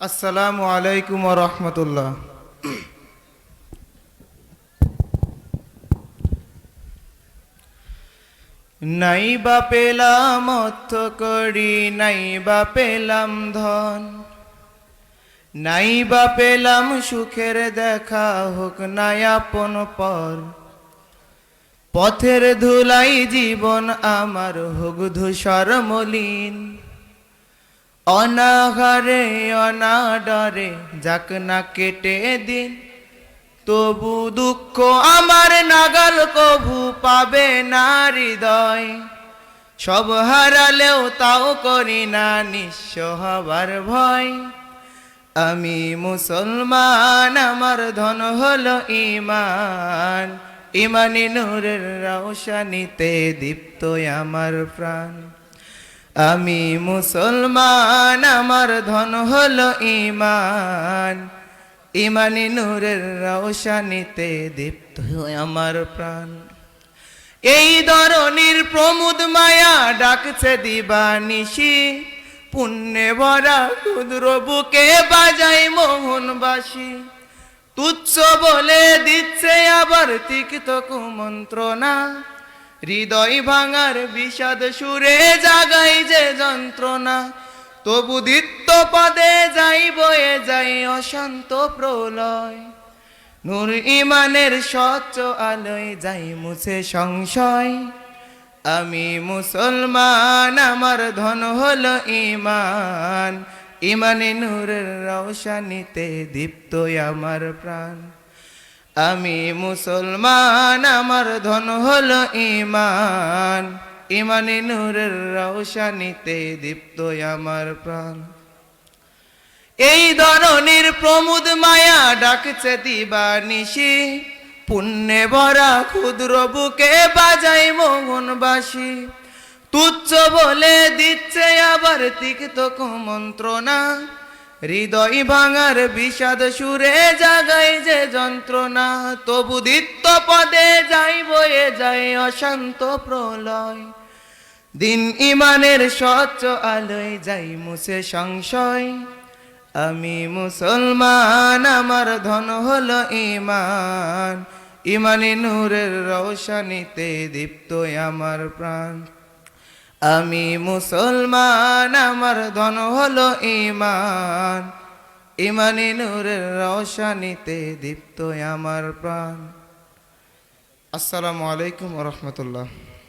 আসসালামু আলাইকুম রহমতুল্লাহ। নাই বা পেলাম অর্থ করি, নাই বা পেলাম ধন। নাই বা পেলাম সুখের দেখা হোক, নাই আপন পর। পথের ধুলাই জীবন আমার হোক ধূসর মলিন। অনাহারে অনাডরে যাক না কেটে দিন। তবু দুঃখ আমার নাগাল কভু পাবে না হৃদয়। সব হারালেও তাও করি না নিঃস্ব হবার ভয়। আমি মুসলমান, আমার ধন হলো ইমান ইমানি নূরের রৌশানিতে দীপ্ত আমার প্রাণ। আমি মুসলমান, আমার ধন হলো ইমান ইমানি নূরের রৌশানিতে দীপ্ত আমার প্রাণ। এই ধরনের প্রমোদ মায়া ডাকছে দিবানিশি। পুণ্যে ভরা ক্ষুদ্র বুকে বাজাই মোহনবাসী। তুচ্ছ বলে দিচ্ছে আবার তিক্ত কুমন্ত্রণা। হৃদয় ভাঙার বিষাদ সুরে জাগাই যে যন্ত্রণা। তবু দিত্য পদে যাই বয়ে যাই অশান্ত প্রলয়। নূর ইমানের স্বচ্ছ আলোয় যাই মুছে সংশয়। আমি মুসলমান, আমার ধন হলো ইমান। ইমানে নূরের রৌশানিতে দীপ্ত আমার প্রাণ। আমি মুসলমান, আমার ধন হলো ইমান ইমানে নূরের রৌশানিতে দীপ্ত আমার প্রাণ। এই ধরনের প্রমোদ মায়া ডাকছে দিবা নিশি পুণ্যে ভরা ক্ষুদ্র বুকে বাজাই মোহনবাসী। তুচ্ছ বলে দিচ্ছে আবার তিক্ত মন্ত্রণা হৃদয় ভাঙার বিষাদ সুরে জাগাই যে যন্ত্রণা, তবু দিত্য পদে যাই বয়ে যায় অশান্ত প্রলয়। দিন ইমানের স্বচ্ছ আলোয় যাই মুছে সংশয়। আমি মুসলমান, আমার ধন হলো ইমান ইমানি নূরের রৌশানিতে দীপ্ত আমার প্রাণ। আমি মুসলমান, আমার ধন হলো ইমান ইমানি নূরের রৌশানিতে দীপ্ত আমার প্রাণ। আসসালামু আলাইকুম রহমতুল্লাহ।